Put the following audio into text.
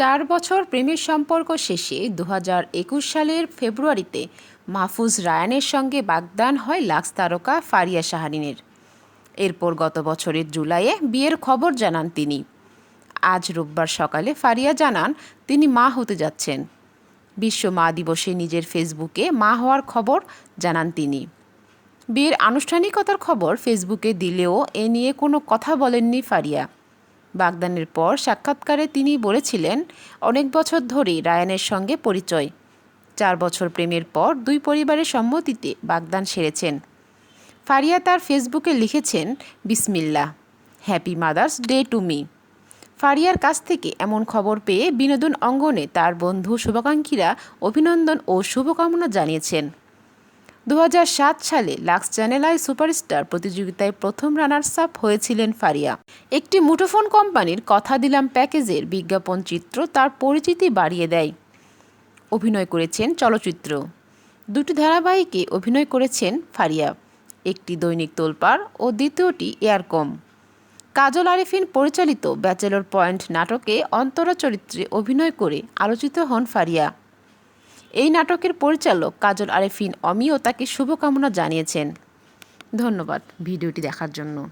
চার বছর প্রেমের সম্পর্ক শেষে দু সালের ফেব্রুয়ারিতে মাহফুজ রায়ানের সঙ্গে বাগদান হয় লাক্স তারকা ফারিয়া শাহারিনের। এরপর গত বছরের জুলাইয়ে বিয়ের খবর জানান তিনি। আজ রোববার সকালে ফারিয়া জানান, তিনি মা হতে যাচ্ছেন। বিশ্ব মা দিবসে নিজের ফেসবুকে মা হওয়ার খবর জানান তিনি। বিয়ের আনুষ্ঠানিকতার খবর ফেসবুকে দিলেও এ নিয়ে কোনো কথা বলেননি ফারিয়া। বাগদানের পর সাক্ষাৎকারে তিনি বলেছিলেন, অনেক বছর ধরেই রায়ানের সঙ্গে পরিচয়। চার বছর প্রেমের পর দুই পরিবারের সম্মতিতে বাগদান সেরেছেন। ফারিয়া তার ফেসবুকে লিখেছেন বিসমিল্লা happy mother's day to me. ফারিয়ার কাছ থেকে এমন খবর পেয়ে বিনোদন অঙ্গনে তার বন্ধু শুভাকাঙ্ক্ষীরা অভিনন্দন ও শুভকামনা জানিয়েছেন। দু হাজার সাত সালে লাক্স চ্যানেল আই সুপারস্টার প্রতিযোগিতায় প্রথম রানার্স আপ হয়েছিলেন ফারিয়া। একটি মুঠোফোন কোম্পানির কথা দিলাম প্যাকেজের বিজ্ঞাপন চিত্র তার পরিচিতি বাড়িয়ে দেয়। অভিনয় করেছেন চলচ্চিত্র। দুটি ধারাবাহিকে অভিনয় করেছেন ফারিয়া, একটি দৈনিক তোলপাড় ও দ্বিতীয়টি এয়ারকম। কাজল আরিফিন পরিচালিত ব্যাচেলর পয়েন্ট নাটকে অন্তরা চরিত্রে অভিনয় করে আলোচিত হন ফারিয়া। এই নাটকের পরিচালক কাজল আরেফিন অমিও তাকে শুভকামনা জানিয়েছেন। ধন্যবাদ ভিডিওটি দেখার জন্য।